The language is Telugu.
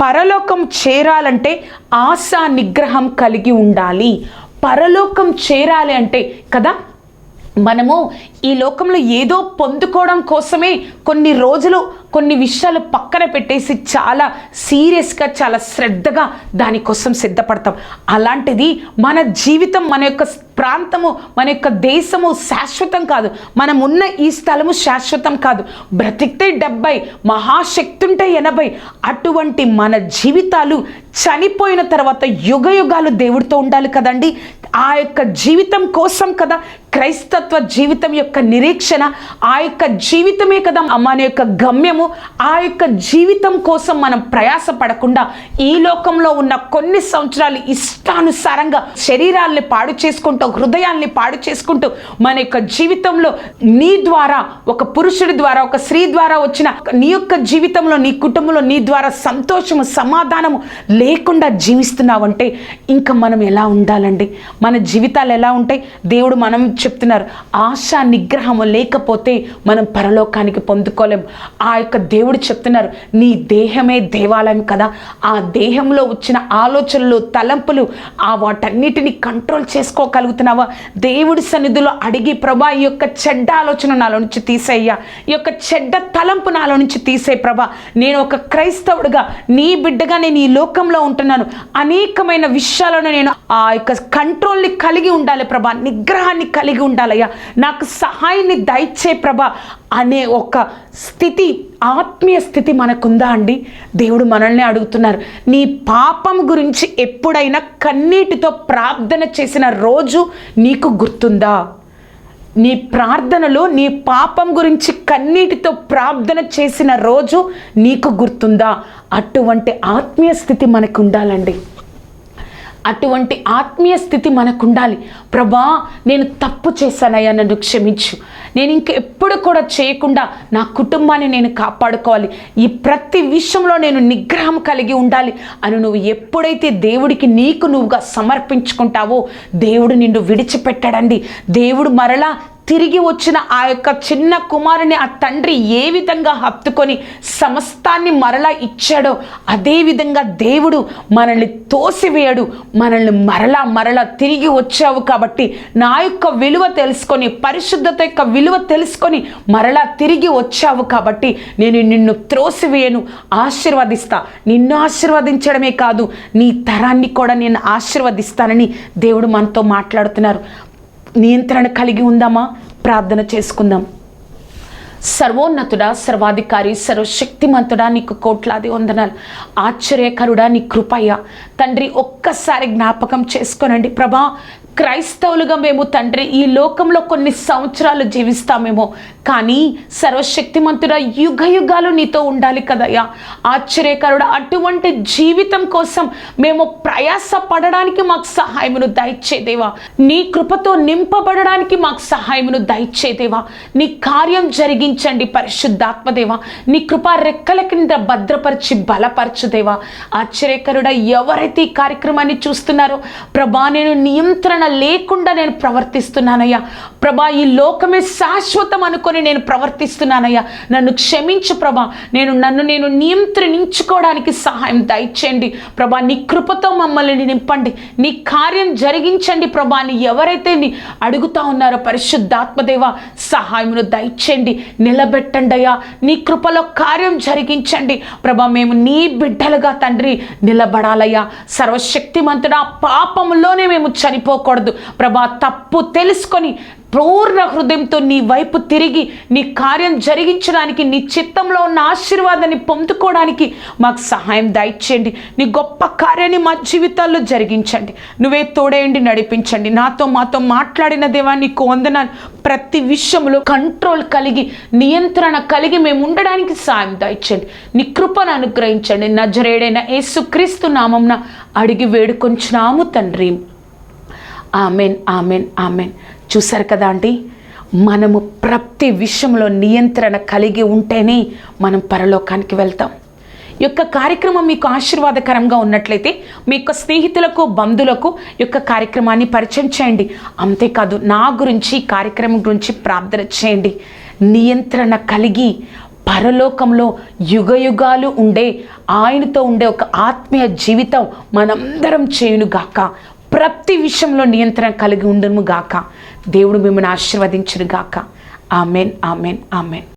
పరలోకం చేరాలంటే ఆశా నిగ్రహం కలిగి ఉండాలి. పరలోకం చేరాలి అంటే కదా మనము ఈ లోకంలో ఏదో పొందుకోవడం కోసమే కొన్ని రోజులు కొన్ని విషయాలు పక్కన పెట్టేసి చాలా సీరియస్గా చాలా శ్రద్ధగా దానికోసం సిద్ధపడతాం. అలాంటిది మన జీవితం మన యొక్క ప్రాంతము మన యొక్క దేశము శాశ్వతం కాదు. మనం ఉన్న ఈ స్థలము శాశ్వతం కాదు. బ్రతికితే డెబ్బై మహాశక్తి ఉంటే ఎనభై. అటువంటి మన జీవితాలు చనిపోయిన తర్వాత యుగ యుగాలు దేవుడితో ఉండాలి కదండి. ఆ యొక్క జీవితం కోసం కదా క్రైస్తత్వ జీవితం యొక్క యొక్క నిరీక్షణ ఆ యొక్క జీవితమే కదా మన యొక్క గమ్యము ఆ యొక్క జీవితం కోసం మనం ప్రయాస పడకుండా ఈ లోకంలో ఉన్న కొన్ని సంవత్సరాలు ఇష్టానుసారంగా శరీరాల్ని పాడు చేసుకుంటూ హృదయాల్ని పాడు చేసుకుంటూ మన యొక్క జీవితంలో నీ ద్వారా ఒక పురుషుడి ద్వారా ఒక స్త్రీ ద్వారా వచ్చిన నీ యొక్క జీవితంలో నీ కుటుంబంలో నీ ద్వారా సంతోషము సమాధానము లేకుండా జీవిస్తున్నావంటే ఇంకా మనం ఎలా ఉండాలండి? మన జీవితాలు ఎలా ఉంటాయి? దేవుడు మనం చెప్తున్నారు ఆశ నిగ్రహము లేకపోతే మనం పరలోకానికి పొందుకోలేం. ఆ యొక్క దేవుడు చెప్తున్నారు నీ దేహమే దేవాలయం కదా. ఆ దేహంలో వచ్చిన ఆలోచనలు తలంపులు ఆ వాటన్నిటిని కంట్రోల్ చేసుకోగలుగుతున్నావా? దేవుడి సన్నిధిలో అడిగి ప్రభా ఈ యొక్క చెడ్డ ఆలోచన నాలో నుంచి తీసేయ్యా. ఈ యొక్క చెడ్డ తలంపు నాలో నుంచి తీసే ప్రభా. నేను ఒక క్రైస్తవుడిగా నీ బిడ్డగా నేను ఈ లోకంలో ఉంటున్నాను. అనేకమైన విషయాలను నేను ఆ యొక్క కంట్రోల్ని కలిగి ఉండాలి ప్రభా. నిగ్రహాన్ని కలిగి ఉండాలయ్యా. నాకు సహాయాన్ని దయచే ప్రభా అనే ఒక స్థితి ఆత్మీయ స్థితి మనకుందా అండి? దేవుడు మనల్ని అడుగుతున్నారు. నీ పాపం గురించి ఎప్పుడైనా కన్నీటితో ప్రార్థన చేసిన రోజు నీకు గుర్తుందా? నీ ప్రార్థనలో నీ పాపం గురించి కన్నీటితో ప్రార్థన చేసిన రోజు నీకు గుర్తుందా? అటువంటి ఆత్మీయ స్థితి మనకు ఉండాలండి అటువంటి ఆత్మీయ స్థితి మనకు ఉండాలి ప్రభా నేను తప్పు చేశానయ్యా నన్ను క్షమించు. నేను ఇంక ఎప్పుడు కూడా చేయకుండా నా కుటుంబాన్ని నేను కాపాడుకోవాలి. ఈ ప్రతి విషయంలో నేను నిగ్రహం కలిగి ఉండాలి అని నువ్వు ఎప్పుడైతే దేవుడికి నీకు నువ్వుగా సమర్పించుకుంటావో దేవుడు నిన్ను విడిచిపెట్టాడండి. దేవుడు మరలా తిరిగి వచ్చిన ఆ యొక్క చిన్న కుమారుని ఆ తండ్రి ఏ విధంగా హత్తుకొని సమస్తాన్ని మరలా ఇచ్చాడో అదేవిధంగా దేవుడు మనల్ని తోసివేయడు. మనల్ని మరలా మరలా తిరిగి వచ్చావు కాబట్టి నా యొక్క విలువ తెలుసుకొని పరిశుద్ధత యొక్క విలువ తెలుసుకొని మరలా తిరిగి వచ్చావు కాబట్టి నేను నిన్ను త్రోసివేయను ఆశీర్వదిస్తా. నిన్ను ఆశీర్వదించడమే కాదు నీ తరాన్ని కూడా నేను ఆశీర్వదిస్తానని దేవుడు మనతో మాట్లాడుతున్నారు. నియంత్రణ కలిగి ఉందామా? ప్రార్థన చేసుకుందాం. సర్వోన్నతుడా సర్వాధికారి సర్వశక్తిమంతుడా నీకు కోట్లాది వందనాలు. ఆశ్చర్యకరుడా నీ కృపయ్య. తండ్రి ఒక్కసారి జ్ఞాపకం చేసుకోనండి. ప్రభా క్రైస్తవులుగా మేము తండ్రి ఈ లోకంలో కొన్ని సంవత్సరాలు జీవిస్తామేమో. కానీ సర్వశక్తిమంతుడ యుగ యుగాలు నీతో ఉండాలి కదయ్యా. ఆశ్చర్యకరుడు అటువంటి జీవితం కోసం మేము ప్రయాస పడడానికి మాకు సహాయమును దయచేదేవా నీ కృపతో నింపబడడానికి మాకు సహాయమును దయచేదేవా నీ కార్యం జరిగించండి పరిశుద్ధాత్మదేవా నీ కృప రెక్కల కింద భద్రపరిచి బలపరచుదేవా ఆశ్చర్యకరుడ ఎవరైతే ఈ కార్యక్రమాన్ని చూస్తున్నారో ప్రభా నేను నియంత్రణ లేకుండా నేను ప్రవర్తిస్తున్నానయ్యా. ప్రభా ఈ లోకమే శాశ్వతం అనుకొని నేను ప్రవర్తిస్తున్నానయ్యా. నన్ను క్షమించు ప్రభా. నేను నన్ను నేను నియంత్రించుకోవడానికి సహాయం దయచేయండి. ప్రభా నీ కృపతో మమ్మల్ని నింపండి. నీ కార్యం జరిగించండి ప్రభా అని ఎవరైతే నీ అడుగుతా ఉన్నారో పరిశుద్ధాత్మదేవ సహాయమును దయచేయండి. నిలబెట్టండి అయ్యా నీ కృపలో కార్యం జరిగించండి. ప్రభా మేము నీ బిడ్డలుగా తండ్రి నిలబడాలయ్యా. సర్వశక్తిమంతుడా పాపంలోనే మేము చనిపోకూడదు. ప్రభా తప్పు తెలుసుకొని పూర్ణ హృదయంతో నీ వైపు తిరిగి నీ కార్యం జరిగించడానికి నీ చిత్తంలో ఉన్న ఆశీర్వాదాన్ని పొందుకోవడానికి మాకు సహాయం దయచేయండి. నీ గొప్ప కార్యాన్ని మా జీవితాల్లో జరిగించండి. నువ్వే తోడేయండి నడిపించండి. నాతో మాతో మాట్లాడిన దేవా నీకు వందనాలు. ప్రతి విషయంలో కంట్రోల్ కలిగి నియంత్రణ కలిగి మేము ఉండడానికి సాయం దయచేయండి. నీ కృపను అనుగ్రహించండి. నజరేడైన యేసుక్రీస్తు నామంన అడిగి వేడుకొంచున్నాము తండ్రి. Amen amen amen. చూసారు కదా అండి మనము ప్రతి విషయంలో నియంత్రణ కలిగి ఉంటేనే మనం పరలోకానికి వెళ్తాం. ఈ యొక్క కార్యక్రమం మీకు ఆశీర్వాదకరంగా ఉన్నట్లయితే మీ యొక్క స్నేహితులకు బంధువులకు యొక్క కార్యక్రమాన్ని పరిచయం చేయండి. అంతేకాదు నా గురించి కార్యక్రమం గురించి ప్రార్థన చేయండి. నియంత్రణ కలిగి పరలోకంలో యుగ యుగాలు ఉండే ఆయనతో ఉండే ఒక ఆత్మీయ జీవితం మనందరం చేయునుగాక. ప్రతి విషయంలో నియంత్రణ కలిగి ఉండను గాక దేవుడు మిమ్మల్ని ఆశీర్వదించను గాక ఆమెన్ ఆమెన్ ఆమెన్.